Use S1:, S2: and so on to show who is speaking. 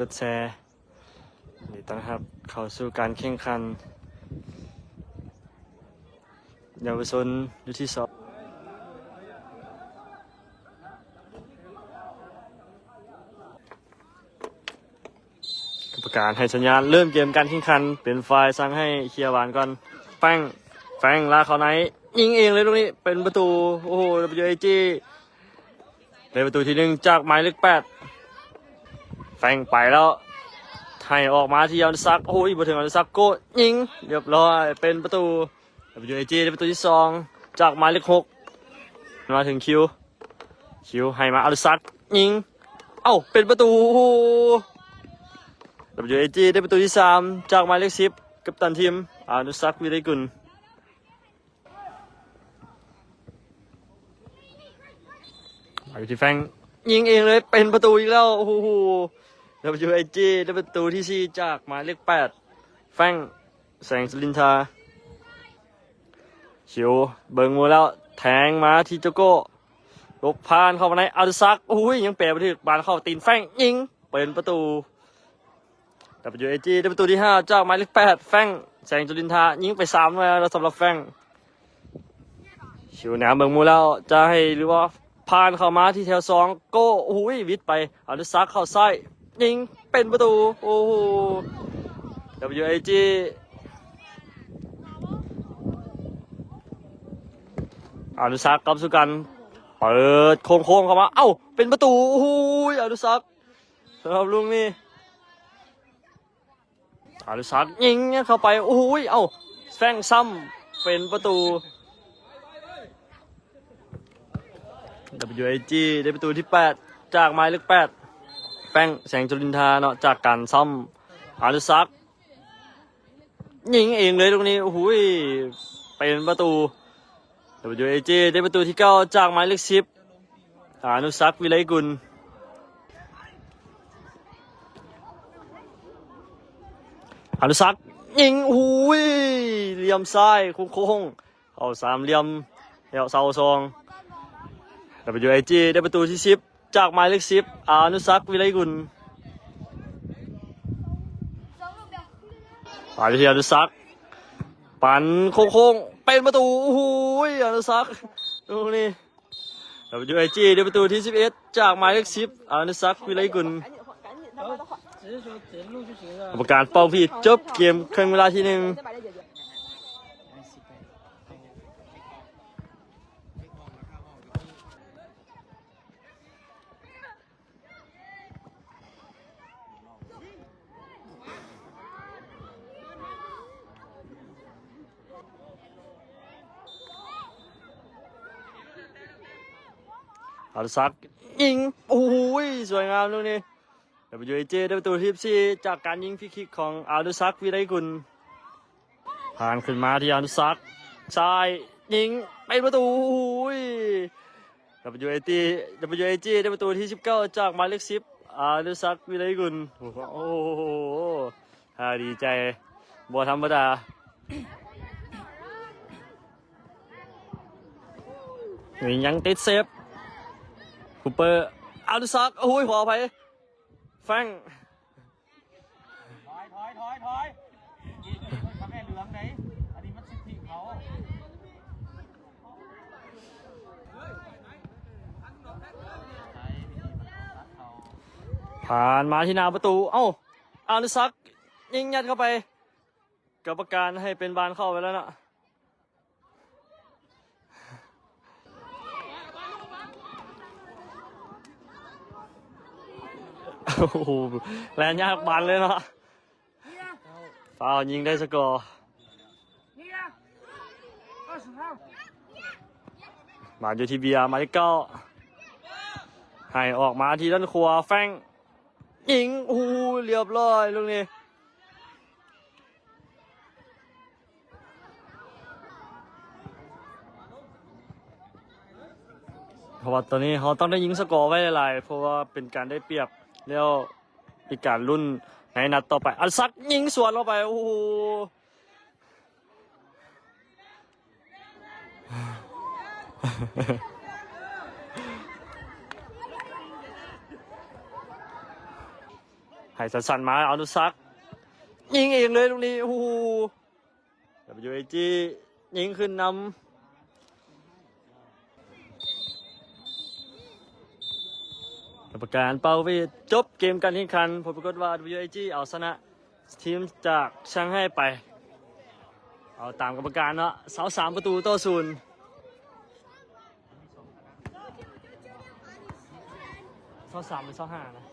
S1: กดแชร์นี่ต้อนรับเข้าสู่การแข่งขันเยาวชนยุที่สองกรรมการให้สัญญาณเริ่มเกมการแข่งขัน เป็นฝ่ายสั่งให้เคลียร์หวานก่อนแป้งแฟงลากเขาไหน ยิงเองเลยตรงนี้เป็นประตู โอ้โห WAG ได้ประตูที่หนึ่งจากหมายเลขแปด แฟงไปแล้วให้ออกมาที่อันซักโอ้ยมาถึงอันซักโกยิง เรียบร้อยเป็นประตู WAG ได้ประตูที่สองจากหมายเลขหกมาถึงคิว คิวให้มาอันซักยิง เอ้าเป็นประตูโอ้โห WAG ได้ประตูที่สามจากหมายเลขสิบกัปตันทีมอานุสักวิริกุลมาอยู่ที่แฟงยิงเองเลยเป็นประตูอีกแล้ว โอ้โห WAG ได้ประตูที่สี่จากหมายเลขแปดแฟงแสงสลินทาชิวเบิงมือแล้วแทงมาที่โจโก้ลบพานเข้ามาในอนุสักโอ้ยยังเปรไปถึงบานเข้าตีนแฟงยิงเป็นประตู WAG ได้ประตูที่ 5 จากหมายเลข 8 แฟงแสงจุลินทายิงไป3แล้วสำหรับแฟงชิวแหนมเบิงมูแล้วจะให้หรือว่าผ่านเข้ามาที่แถว2โก้โอ้ยวิทย์ไปอนุสักเข้าซ้ ยิงเป็นประตู โอ้โห WAG อนุสักกับสุกันเปิดโค้งๆเข้ามา เอ้า เป็นประตู โอ้โหอนุสักสำหรับลุงนี่อาริสักยิงเข้าไป โอ้ยเอ้าแฟงซ้ำเป็นประตู WAG ได้ประตูที่ 8 จากหมายเลข8 แป้งแสงจุลินทาเนาะจากการซ้ำอาริสักยิงเองเลยตรงนี้โอ้โหเป็นประตู WAG ได้ประตูที่9จากหมายเลข10อานุสักวิไลกุลอนุสักยิงหูยเหลี่ยมซ้ายโค้งเข้าสามเหลี่ยมแล้วเสาซอง WIG ได้ประตูที่สิบ จากหมายเลขสิบอนุสักวิไลกุลปาวิทยานุสักปั่นโค้งๆเป็นประตูโอ้โหอนุสักดูนี่ดูไอจีเด้ประตูที่สิบเอ็ดจากหมายเลขสิบอนุสักวิไลกุลกรรการเป้าพีดจบเกมครึ่งเวลาที่หนึ่ง อารุซักยิงโอ้ยสวยงามลูกนี้ WJ ได้ประตูที่สี่จากการยิงฟรีคิกของอารุซักวิไลกุลผ่านขึ้นมาที่อารุซักซ้ายยิงเป็นประตูโอ้ย WAT WAG ได้ประตูที่19จากหมายเลข10อารุซักวิไลกุลโอ้โหโอ้โหท่าดีใจบ่ธรรมดานี่ยังติดเซฟ คูเปอร์อารุซักโอ้ยขออภัยแฟง
S2: ถอยถอยถอยถอยอีกทำแม่เหลืองไหนอันนี้มันสิทธิเขา
S1: ผ่านมาที่หน้าประตู เอ้าอารุซักยิงยัดเข้าไปกรรมการให้เป็นบานเข้าไปแล้วนะ โอ้โหแลนยากบันเลยเนาะฟาวยิงได้สกอร์มาอยู่ทีเบียมาที่เก้าให้ออกมาที่ด้านขวาแฟงยิงโอ้โหเรียบร้อยลูกนี้เพราะว่าตอนนี้เขาต้องได้ยิงสกอร์ไว้หลายๆเพราะว่าเป็นการได้เปรียบ แล้วอีกการรุ่นในนัดต่อไป อันซักยิงสวนเข้าไป โอ้โหให้สันๆมาอานุซัก ยิงเองเลยตรงนี้ โอ้โห WAG ยิงขึ้นนำ กระการเปาวีจบเกมการแข่งขันผลปรากฏว่า WIG เอาชนะทีมจากช่างให้ไป เอาตามกรรมการเนาะเสาสามประตูต่อศูนย์เสาสามเป็นเสาห้านะ